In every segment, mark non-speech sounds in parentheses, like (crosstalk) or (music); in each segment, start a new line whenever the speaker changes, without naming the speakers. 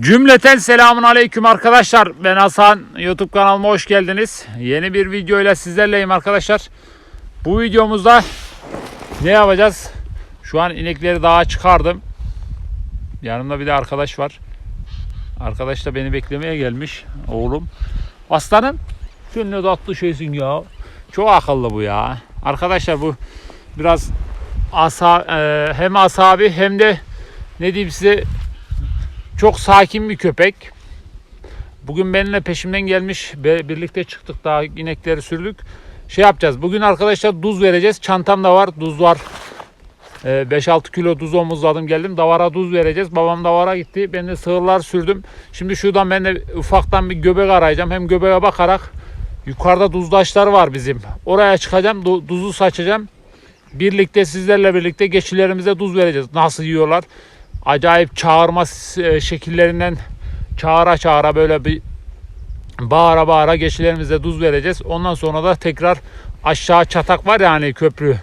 Cümleten selamun aleyküm arkadaşlar. Ben Hasan. YouTube kanalıma hoş geldiniz. Yeni bir video ile sizlerleyim arkadaşlar. Bu videomuzda ne yapacağız? Şu an inekleri dağa çıkardım. Yanımda bir de arkadaş var. Arkadaş da beni beklemeye gelmiş. Oğlum. Aslanım. Sen ne tatlı şeysin ya. Çok akıllı bu ya. Arkadaşlar bu biraz asa, e, hem asabi hem de ne diyeyim size çok sakin bir köpek. Bugün benimle peşimden gelmiş. Birlikte çıktık daha inekleri sürdük. Şey yapacağız. Bugün arkadaşlar duz vereceğiz. Çantam da var. Duz var. Ee, 5-6 kilo duz omuzladım geldim. Davara duz vereceğiz. Babam davara gitti. Ben de sığırlar sürdüm. Şimdi şuradan ben de ufaktan bir göbek arayacağım. Hem göbeğe bakarak yukarıda duzdaşlar var bizim. Oraya çıkacağım. du- Duzu saçacağım. Birlikte sizlerle birlikte geçilerimize duz vereceğiz. Nasıl yiyorlar? Acayip çağırma s- şekillerinden çağıra çağıra böyle bir bağıra bağıra geçilerimize duz vereceğiz. Ondan sonra da tekrar aşağı çatak var ya hani köprü.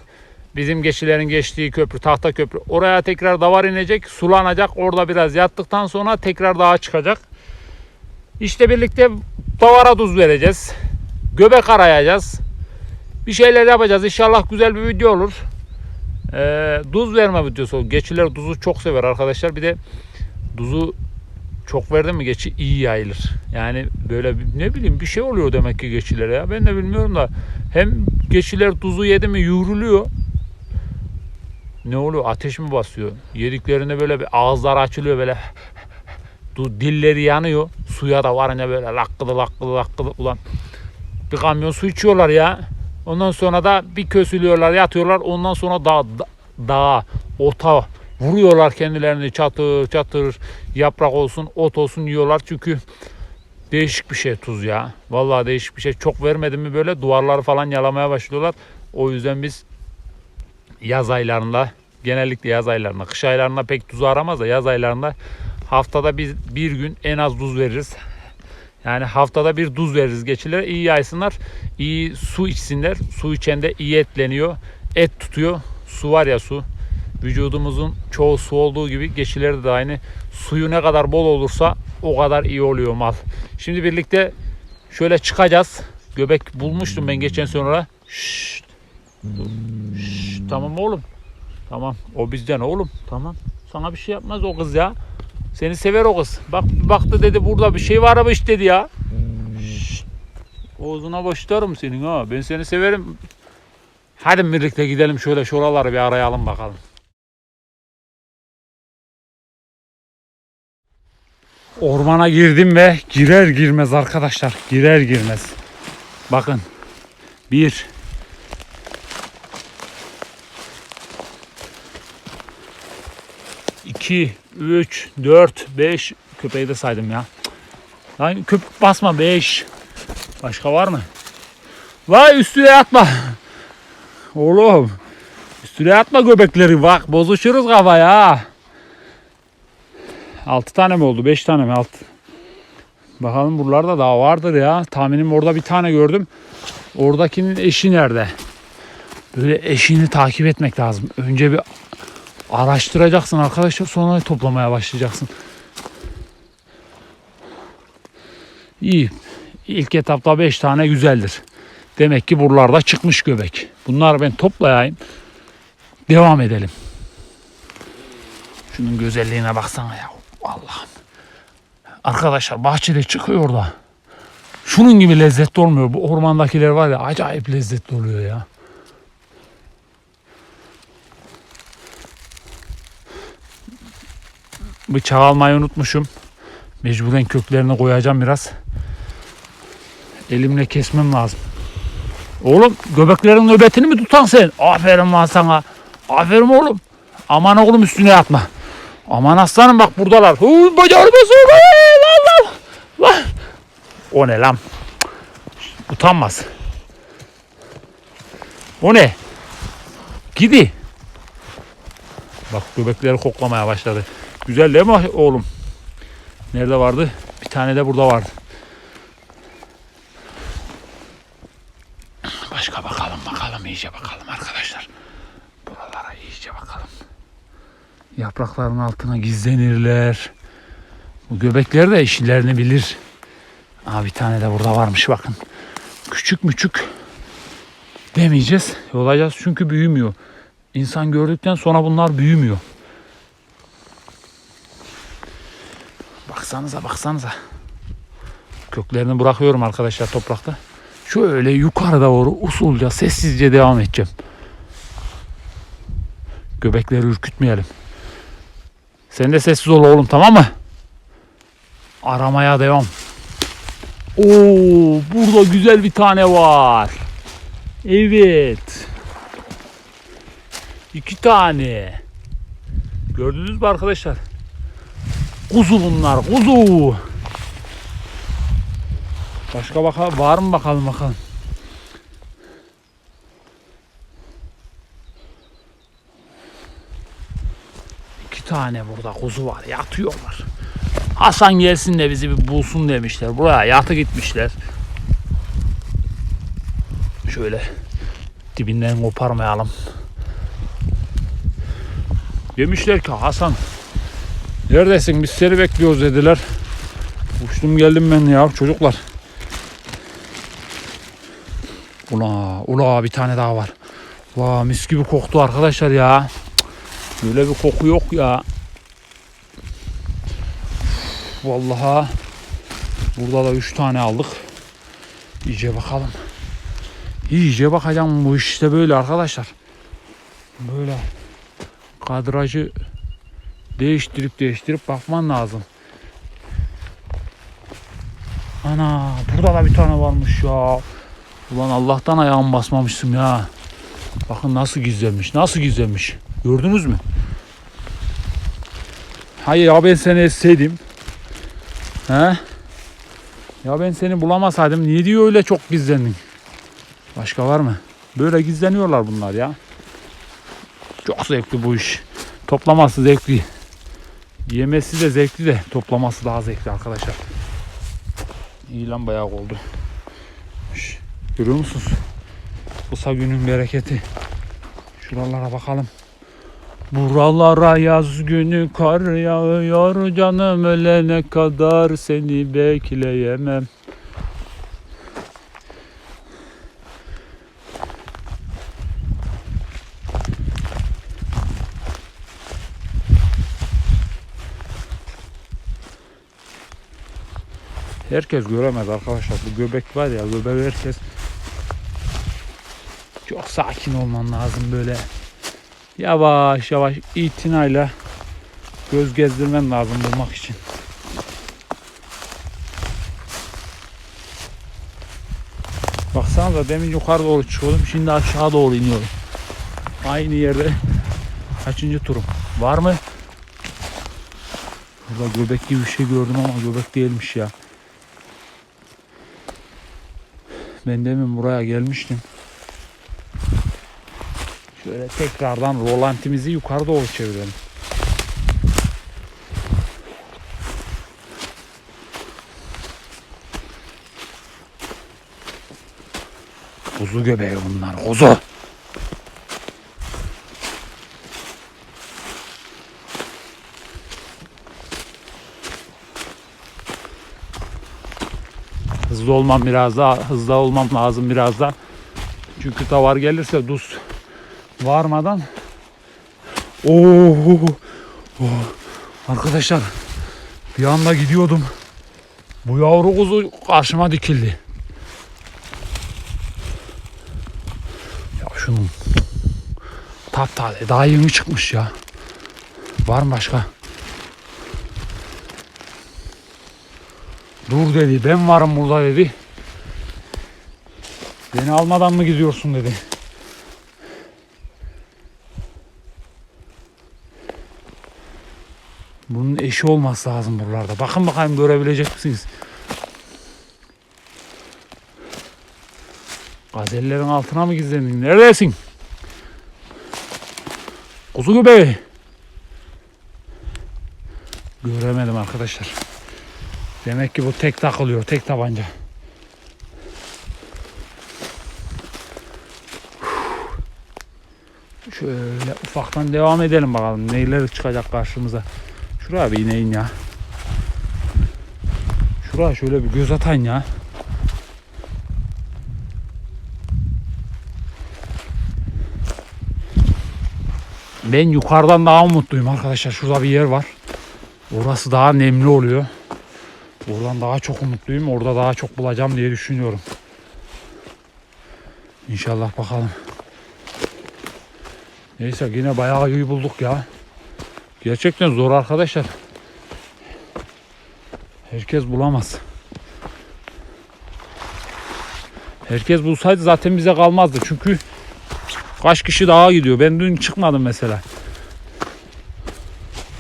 Bizim geçilerin geçtiği köprü, tahta köprü. Oraya tekrar davar inecek, sulanacak. Orada biraz yattıktan sonra tekrar dağa çıkacak. İşte birlikte davara duz vereceğiz. Göbek arayacağız. Bir şeyler yapacağız. İnşallah güzel bir video olur. Ee, duz verme videosu. Geçiler duzu çok sever arkadaşlar. Bir de duzu çok verdin mi geçi iyi yayılır. Yani böyle ne bileyim bir şey oluyor demek ki geçilere ya. Ben de bilmiyorum da hem geçiler duzu yedi mi yoğruluyor. Ne oluyor? Ateş mi basıyor? Yediklerinde böyle bir ağızlar açılıyor böyle (laughs) dilleri yanıyor. Suya da varınca böyle lakkıdı lakkıdı lakkıdı ulan bir kamyon su içiyorlar ya. Ondan sonra da bir kösülüyorlar, yatıyorlar. Ondan sonra da da- dağa, ota vuruyorlar kendilerini çatır çatır yaprak olsun, ot olsun yiyorlar. Çünkü değişik bir şey tuz ya. Vallahi değişik bir şey. Çok vermedim mi böyle duvarları falan yalamaya başlıyorlar. O yüzden biz yaz aylarında genellikle yaz aylarında kış aylarında pek tuz aramaz da yaz aylarında haftada biz bir gün en az tuz veririz. Yani haftada bir duz veririz geçilere. iyi yaysınlar. iyi su içsinler. Su içende iyi etleniyor. Et tutuyor. Su var ya su. Vücudumuzun çoğu su olduğu gibi geçilerde de aynı. Suyu ne kadar bol olursa o kadar iyi oluyor mal. Şimdi birlikte şöyle çıkacağız. Göbek bulmuştum ben geçen sonra. Şşt. Şşt. Tamam oğlum. Tamam. O bizden oğlum. Tamam. Sana bir şey yapmaz o kız ya. Seni sever o kız. Bak baktı dedi burada bir şey varmış dedi ya. Şşt. Ağzına başlarım senin ha. Ben seni severim. Hadi birlikte gidelim şöyle şuraları bir arayalım bakalım. Ormana girdim ve girer girmez arkadaşlar. Girer girmez. Bakın. Bir. İki, üç, dört, beş. Köpeği de saydım ya. Lan köpük basma beş. Başka var mı? Vay üstüne yatma. Oğlum. Üstüne yatma göbekleri bak bozuşuruz kafaya ha. 6 tane mi oldu? 5 tane mi? 6. Bakalım buralarda daha vardır ya. Tahminim orada bir tane gördüm. Oradakinin eşi nerede? Böyle eşini takip etmek lazım. Önce bir araştıracaksın arkadaşlar sonra toplamaya başlayacaksın. İyi. İlk etapta 5 tane güzeldir. Demek ki buralarda çıkmış göbek. Bunları ben toplayayım. Devam edelim. Şunun güzelliğine baksana ya. Allah'ım. Arkadaşlar bahçede çıkıyor da. Şunun gibi lezzetli olmuyor. Bu ormandakiler var ya acayip lezzetli oluyor ya. Bıçağı almayı unutmuşum. Mecburen köklerini koyacağım biraz. Elimle kesmem lazım. Oğlum göbeklerin nöbetini mi tutan sen? Aferin lan sana. Aferin oğlum. Aman oğlum üstüne yatma. Aman aslanım bak buradalar. Huy bacağımı soğuk. Lan lan. Lan. O ne lan? Utanmaz. O ne? Gidi. Bak göbekleri koklamaya başladı. Güzel değil mi oğlum? Nerede vardı? Bir tane de burada vardı. Başka bakalım bakalım iyice bakalım arkadaşlar. Buralara iyice bakalım. Yaprakların altına gizlenirler. Bu göbekler de işlerini bilir. Aa, bir tane de burada varmış bakın. Küçük müçük demeyeceğiz. Olacağız çünkü büyümüyor. İnsan gördükten sonra bunlar büyümüyor. Baksanıza baksanıza. Köklerini bırakıyorum arkadaşlar toprakta. Şöyle yukarıda doğru usulca sessizce devam edeceğim. Göbekleri ürkütmeyelim. Sen de sessiz ol oğlum tamam mı? Aramaya devam. Oo, burada güzel bir tane var. Evet. İki tane. Gördünüz mü arkadaşlar? Kuzu bunlar, kuzu. Başka bakalım var mı bakalım bakalım. İki tane burada kuzu var yatıyorlar. Hasan gelsin de bizi bir bulsun demişler. Buraya yatı gitmişler. Şöyle dibinden koparmayalım. Demişler ki Hasan neredesin biz seni bekliyoruz dediler. Uçtum geldim ben ya çocuklar. Ula, ula bir tane daha var. Vaa mis gibi koktu arkadaşlar ya. Böyle bir koku yok ya. Vallahi burada da 3 tane aldık. İyice bakalım. İyice bakacağım bu işte böyle arkadaşlar. Böyle kadrajı değiştirip değiştirip bakman lazım. Ana burada da bir tane varmış ya. Ulan Allah'tan ayağımı basmamıştım ya. Bakın nasıl gizlenmiş. Nasıl gizlenmiş. Gördünüz mü? Hayır ya ben seni etseydim. He? Ya ben seni bulamasaydım. Niye diyor öyle çok gizlendin? Başka var mı? Böyle gizleniyorlar bunlar ya. Çok zevkli bu iş. Toplaması zevkli. Yemesi de zevkli de toplaması daha zevkli arkadaşlar. İyi lan bayağı oldu. Şş, Görüyor musunuz? Kısa günün bereketi. Şuralara bakalım. Buralara yaz günü kar yağıyor canım ölene kadar seni bekleyemem. Herkes göremez arkadaşlar. Bu göbek var ya göbek herkes çok sakin olman lazım böyle. Yavaş yavaş itinayla göz gezdirmen lazım bulmak için. Baksanıza demin yukarı doğru çıkıyordum. Şimdi aşağı doğru iniyorum. Aynı yerde kaçıncı turum? Var mı? Burada göbek gibi bir şey gördüm ama göbek değilmiş ya. Ben demin buraya gelmiştim. Şöyle tekrardan rolantimizi yukarı doğru çevirelim. Kuzu göbeği bunlar, kuzu. Hızlı olmam biraz daha, hızlı olmam lazım biraz daha. Çünkü tavar gelirse duz varmadan Oo, oo. Arkadaşlar bir anda gidiyordum. Bu yavru kuzu karşıma dikildi. Ya şunun taptaze daha yeni çıkmış ya. Var mı başka? Dur dedi ben varım burada dedi. Beni almadan mı gidiyorsun dedi. Bunun eşi olması lazım buralarda. Bakın bakayım görebilecek misiniz? Gazellerin altına mı gizlendin? Neredesin? Kuzu göbeği. Göremedim arkadaşlar. Demek ki bu tek takılıyor. Tek tabanca. Şöyle ufaktan devam edelim bakalım. Neyler çıkacak karşımıza. Şuraya bir ineyim ya. Şuraya şöyle bir göz atayım ya. Ben yukarıdan daha umutluyum arkadaşlar. Şurada bir yer var. Orası daha nemli oluyor. Oradan daha çok umutluyum. Orada daha çok bulacağım diye düşünüyorum. İnşallah bakalım. Neyse yine bayağı iyi bulduk ya. Gerçekten zor arkadaşlar. Herkes bulamaz. Herkes bulsaydı zaten bize kalmazdı. Çünkü kaç kişi daha gidiyor. Ben dün çıkmadım mesela.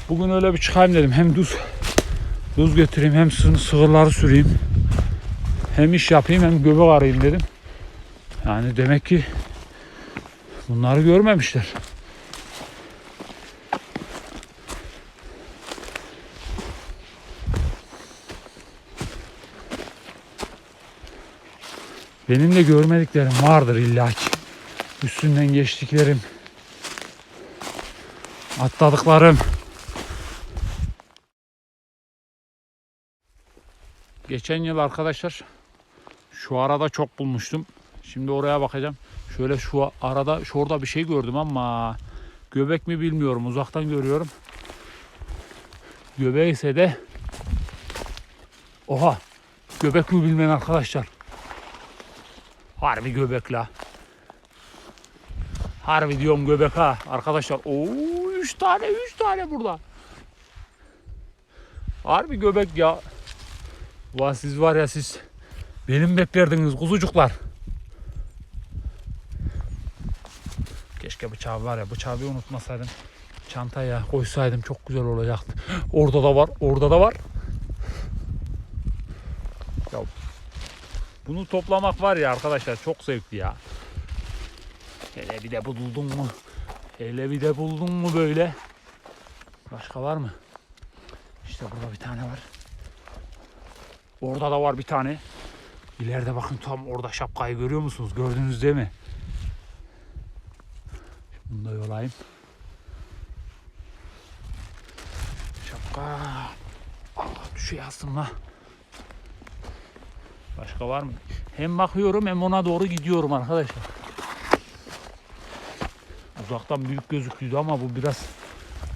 Bugün öyle bir çıkayım dedim. Hem düz Buz götüreyim hem sığ- sığırları süreyim. Hem iş yapayım hem göbek arayayım dedim. Yani demek ki bunları görmemişler. Benim de görmediklerim vardır illaki. Üstünden geçtiklerim. Atladıklarım. Geçen yıl arkadaşlar şu arada çok bulmuştum. Şimdi oraya bakacağım. Şöyle şu arada şurada bir şey gördüm ama göbek mi bilmiyorum. Uzaktan görüyorum. Göbek ise de Oha göbek mi bilmeyen arkadaşlar. Harbi göbek la. Harbi diyorum göbek ha arkadaşlar. Oo 3 tane 3 tane burada. Harbi göbek ya. Vah siz var ya siz benim beklerdiniz kuzucuklar. Keşke bıçağı var ya bıçağı bir unutmasaydım. Çantaya koysaydım çok güzel olacaktı. Orada da var, orada da var. Ya bunu toplamak var ya arkadaşlar çok zevkli ya. Hele bir de buldun mu? Hele bir de buldun mu böyle? Başka var mı? İşte burada bir tane var. Orada da var bir tane. İleride bakın tam orada şapkayı görüyor musunuz? Gördünüz değil mi? Bunu da yolayım. Şapka. Allah düşüyor aslında. Başka var mı? Hem bakıyorum hem ona doğru gidiyorum arkadaşlar. Uzaktan büyük gözüküyordu ama bu biraz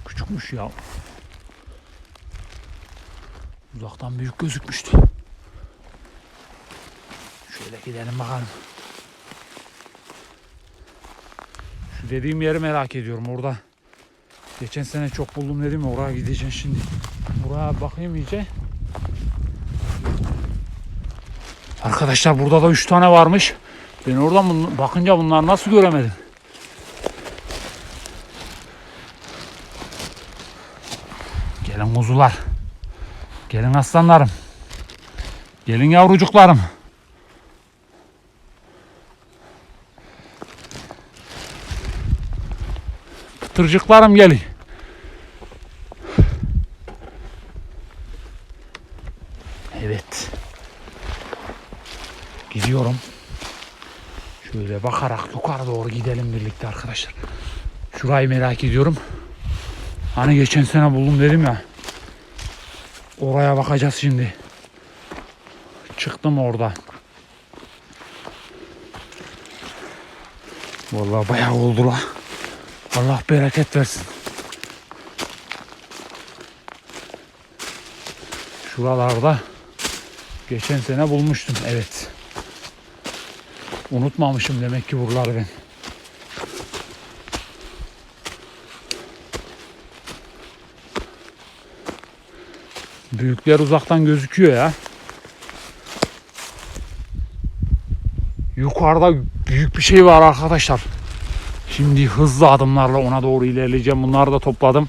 küçükmüş ya. Uzaktan büyük gözükmüştü. Gidelim bakalım. Şu dediğim yeri merak ediyorum orada. Geçen sene çok buldum dedim ya oraya gideceğim şimdi. Buraya bakayım iyice. Arkadaşlar burada da 3 tane varmış. Ben oradan bun- bakınca bunlar nasıl göremedim. Gelin kuzular. Gelin aslanlarım. Gelin yavrucuklarım. Pıtırcıklarım gelin. Evet. Gidiyorum. Şöyle bakarak yukarı doğru gidelim birlikte arkadaşlar. Şurayı merak ediyorum. Hani geçen sene buldum dedim ya. Oraya bakacağız şimdi. Çıktım orada. Vallahi bayağı oldu la. Allah bereket versin. Şuralarda geçen sene bulmuştum. Evet. Unutmamışım demek ki buraları ben. Büyükler uzaktan gözüküyor ya. Yukarıda büyük bir şey var arkadaşlar. Şimdi hızlı adımlarla ona doğru ilerleyeceğim. Bunları da topladım.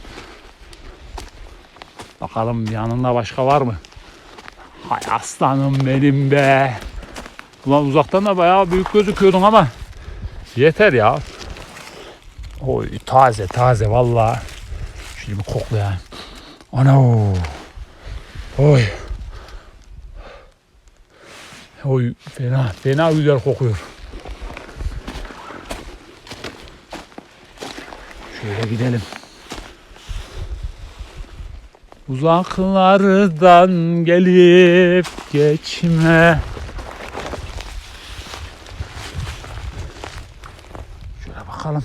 Bakalım yanında başka var mı? Hay aslanım benim be. Ulan uzaktan da bayağı büyük gözüküyordun ama yeter ya. Oy taze taze valla. Şimdi bir koklayayım. Ana Oy. Oy fena fena güzel kokuyor. Şöyle gidelim. Uzaklardan gelip geçme. Şöyle bakalım.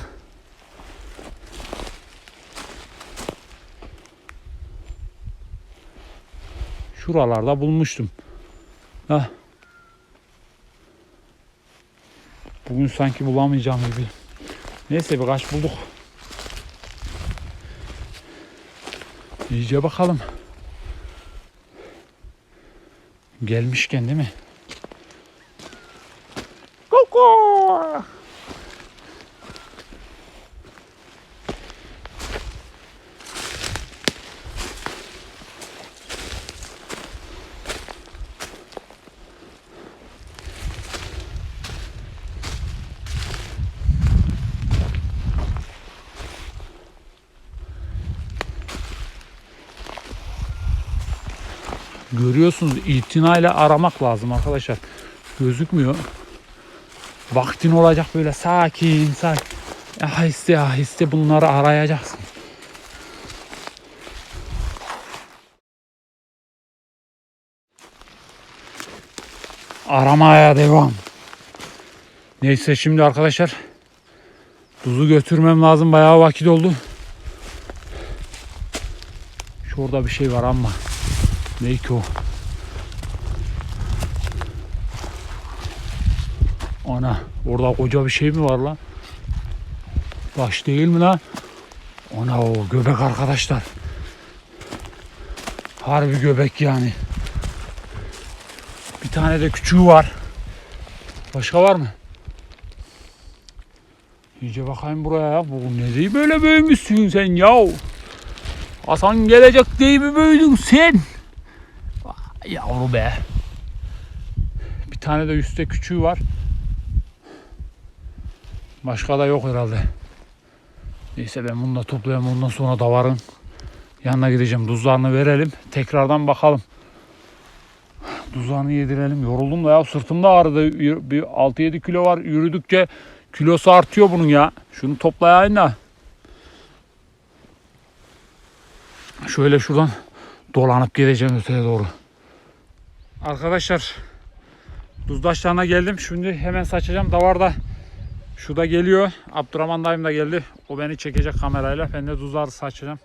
Şuralarda bulmuştum. Hah. Bugün sanki bulamayacağım gibi. Neyse birkaç bulduk. İyice bakalım. Gelmişken değil mi? Görüyorsunuz itinayla aramak lazım arkadaşlar. Gözükmüyor. Vaktin olacak böyle sakin sakin. Ahiste ahiste bunları arayacaksın. Aramaya devam. Neyse şimdi arkadaşlar tuzu götürmem lazım. Bayağı vakit oldu. Şurada bir şey var ama ne ki o? Ana orada koca bir şey mi var lan? Baş değil mi lan? Ana o göbek arkadaşlar. Harbi göbek yani. Bir tane de küçüğü var. Başka var mı? İyice bakayım buraya ya. Bu ne diye böyle büyümüşsün sen ya? Hasan gelecek diye mi büyüdün sen? Yavru be. Bir tane de üstte küçüğü var. Başka da yok herhalde. Neyse ben bunu da toplayayım ondan sonra davarın yanına gideceğim. Tuzlarını verelim. Tekrardan bakalım. Tuzlarını yedirelim. Yoruldum da ya sırtımda ağrıdı. Bir 6-7 kilo var. Yürüdükçe kilosu artıyor bunun ya. Şunu toplayayım da. Şöyle şuradan dolanıp gideceğim öteye doğru. Arkadaşlar Tuzdaşlarına geldim. Şimdi hemen saçacağım. Davar da şu da geliyor. Abdurrahman dayım da geldi. O beni çekecek kamerayla. Ben de tuzları saçacağım.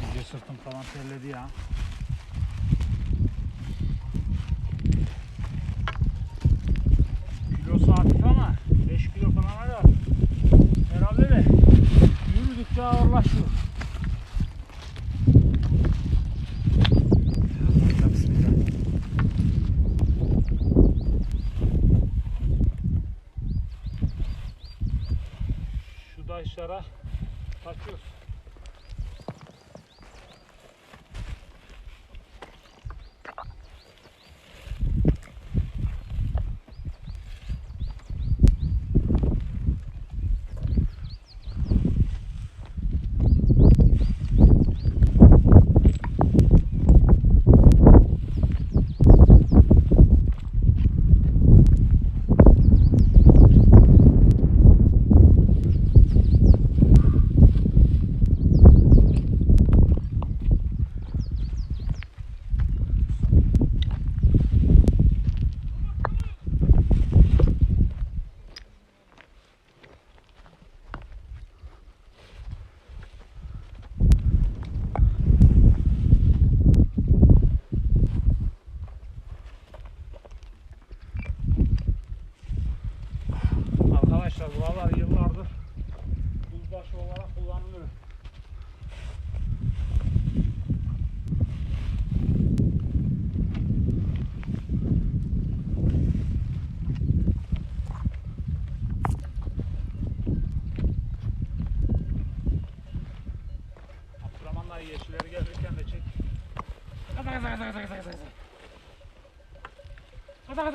İyice sırtım falan terledi ya. Kilosu hafif ama 5 kilo falan var. Herhalde de yürüdükçe ağırlaşıyor.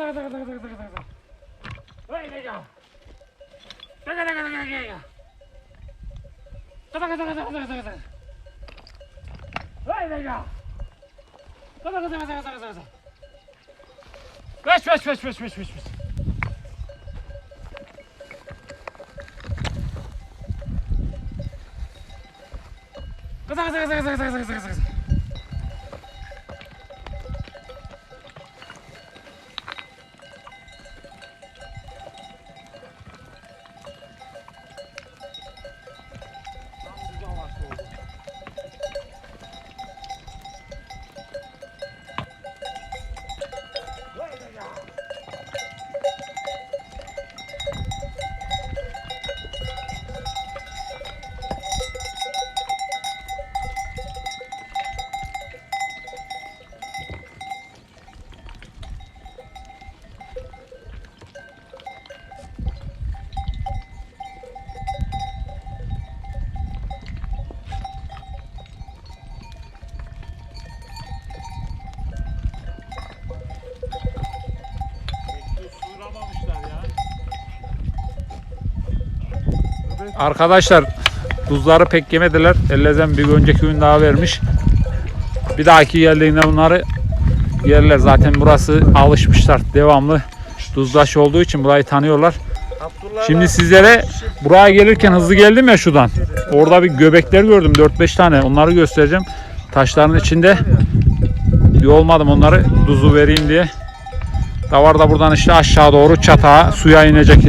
давай, давай, давай, давай, давай, давай. Давай, давай. Давай, давай, давай, давай. Давай, давай, давай, давай, давай. Давай, давай. Давай, давай, давай, давай, давай. Kaç, kaç, kaç, kaç, kaç, kaç. Kıza, kıza, kıza, kıza, kıza, kıza, kıza. Arkadaşlar tuzları pek yemediler. Ellezem bir önceki gün daha vermiş. Bir dahaki geldiğinde bunları yerler. Zaten burası alışmışlar. Devamlı tuzlaş olduğu için burayı tanıyorlar. Şimdi sizlere buraya gelirken hızlı geldim ya şuradan. Orada bir göbekler gördüm 4-5 tane. Onları göstereceğim. Taşların içinde bir olmadım onları tuzu vereyim diye. Davar da buradan işte aşağı doğru çatağa suya inecek.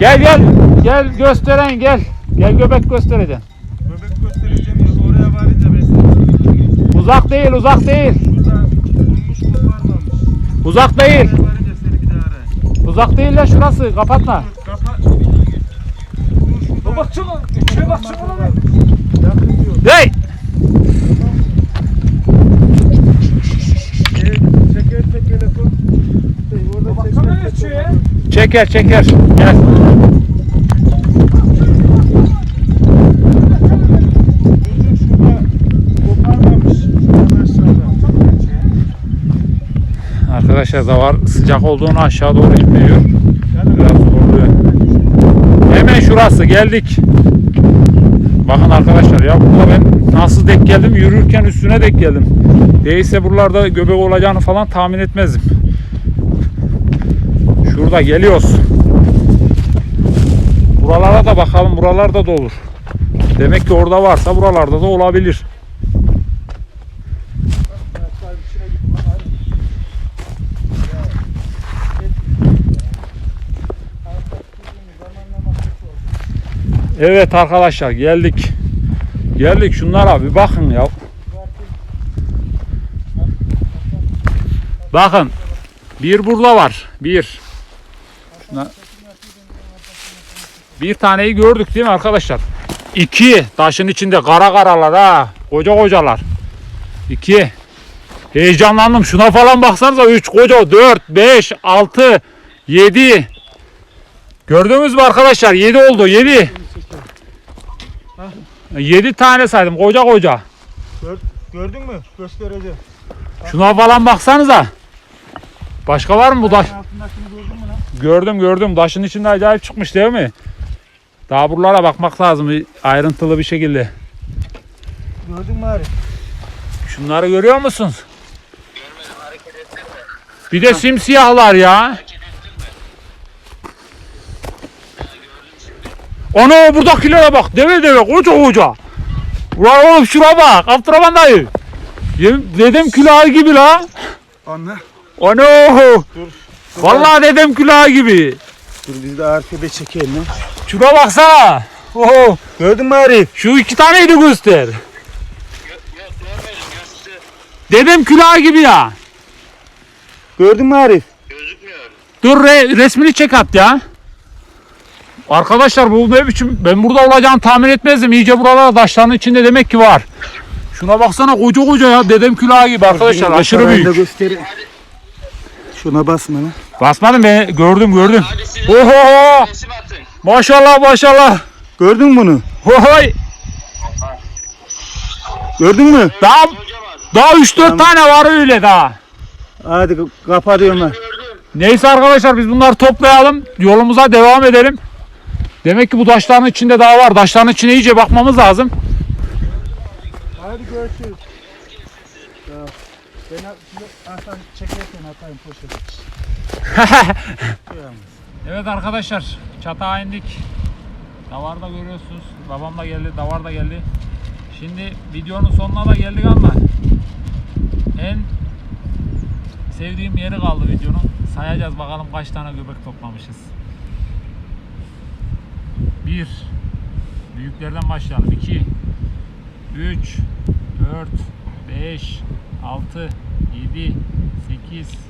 Gel gel. Gel gösteren gel. Gel göbek göstereceğim.
Bebek göstereceğim ya oraya varınca beslerim.
Uzak değil uzak değil.
Burada bulmuş kurtarmamış.
Uzak değil.
Oraya varınca seni bir daha arayayım.
Uzak değil ya şurası kapatma.
Kapa. Dur şurada.
Baksana, içe baksana lan.
Yakın diyor.
Hey! Çeker çeker. Gel. Arkadaşlar da var sıcak olduğunu aşağı doğru inmiyor. Biraz zorluyor. Hemen şurası geldik. Bakın arkadaşlar ya burada ben nasıl denk geldim yürürken üstüne denk geldim. Değilse buralarda göbek olacağını falan tahmin etmezdim. Şurada geliyoruz. Buralara da bakalım buralarda da olur. Demek ki orada varsa buralarda da olabilir. Evet arkadaşlar geldik. Geldik şunlara bir bakın ya. Bakın. Bir burada var. Bir. Şuna- Bir taneyi gördük değil mi arkadaşlar? İki. Taşın içinde kara karalar ha. Koca kocalar. İki. Heyecanlandım. Şuna falan baksanıza. Üç koca. Dört, beş, altı, yedi. Gördünüz mü arkadaşlar? Yedi oldu. Yedi. Yedi tane saydım. Koca koca.
Gördün mü? Göstereceğim.
Şuna falan baksanıza. Başka var mı bu taş?
Altındakini gördün mü?
Gördüm gördüm. Taşın içinde acayip çıkmış değil mi? Daha buralara bakmak lazım ayrıntılı bir şekilde.
Gördün mü Arif?
Şunları görüyor musunuz? Bir de simsiyahlar ya. Ana buradakilere bak. Deve deve koca koca. Ulan oğlum şuna bak. Abdurrahman dayı. Dedem külahı gibi la.
Anne.
Ana.
Dur.
Vallahi dedem külahı gibi.
Dur biz de arkada çekelim lan.
Şuna baksana. Oho.
Gördün mü Arif?
Şu iki taneyi de göster. Dedem külahı gibi ya.
Gördün mü Arif?
Dur re- resmini çek at ya. Arkadaşlar bu ne biçim ben burada olacağını tahmin etmezdim. İyice buralara taşların içinde demek ki var. Şuna baksana koca koca ya dedem külahı gibi arkadaşlar aşırı büyük.
Göstereyim. Şuna basma lan.
Basmadım ben gördüm gördüm.
Hadi siz
Oho
resim atın.
maşallah maşallah.
Gördün mü bunu?
Hohoy
Gördün mü?
daha daha 3-4 tane var öyle daha.
Hadi kapatıyorum ben.
Gördüm.
Neyse arkadaşlar biz bunları toplayalım. Yolumuza devam edelim. Demek ki bu taşların içinde daha var. Taşların içine iyice bakmamız lazım.
Hadi görüşürüz. Ya, ben Hasan çekerken atayım poşeti. (laughs)
Evet arkadaşlar çatağa indik. Davar da görüyorsunuz. Babam da geldi, davar da geldi. Şimdi videonun sonuna da geldik ama en sevdiğim yeri kaldı videonun. Sayacağız bakalım kaç tane göbek toplamışız. 1 Büyüklerden başlayalım. 2 3 4 5 6 7 8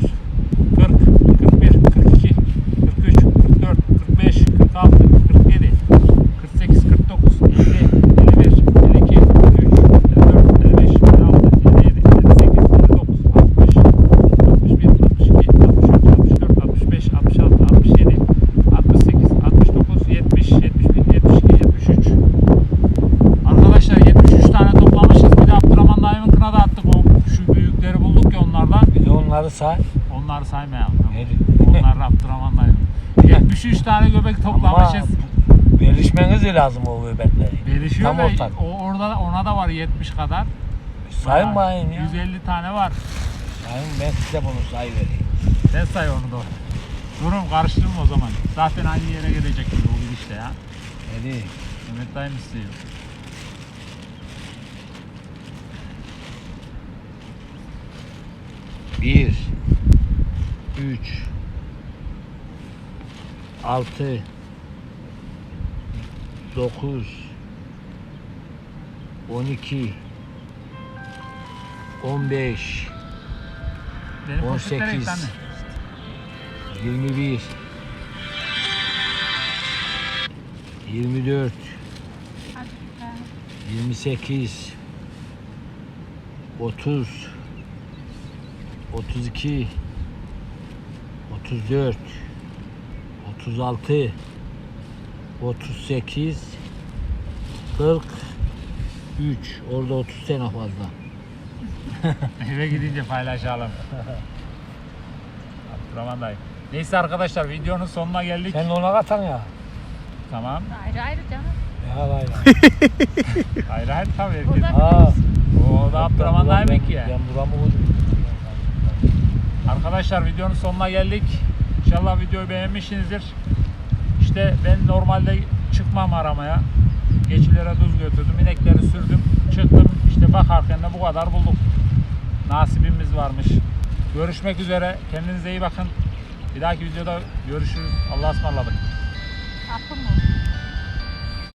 say.
Onları saymayalım.
Neydi?
Onlar Abdurrahman dayım. 73 tane göbek toplamışız.
Belişmeniz lazım o göbekleri.
Belişiyor
Tam
ve
ortak.
o, orada ona da var 70 kadar.
Sayın bayın ya.
150 tane var.
Sayın ben size bunu sayıvereyim.
Sen say onu da. Durun karıştırma o zaman. Zaten aynı yere gelecek gibi o gidişte ya.
Hadi.
Mehmet dayım istiyor.
1 3 6 9
12 15
18 21 24 28 30 32 34 36 38 43 orada 30 sene fazla. (laughs)
Eve gidince paylaşalım. Abdurrahman dayı. Neyse arkadaşlar videonun sonuna geldik.
Sen ona katan ya.
Tamam.
Ayrı ayrı canım.
Ya ayrı ayrı. (laughs)
ayrı ayrı tabii. Herkes. O da Abdurrahman dayı mı ki?
Ben buramı buldum.
Arkadaşlar videonun sonuna geldik. İnşallah videoyu beğenmişsinizdir. İşte ben normalde çıkmam aramaya. Geçilere tuz götürdüm. inekleri sürdüm. Çıktım. İşte bakarken de bu kadar bulduk. Nasibimiz varmış. Görüşmek üzere. Kendinize iyi bakın. Bir dahaki videoda görüşürüz. Allah'a ısmarladık.
Kapı mı?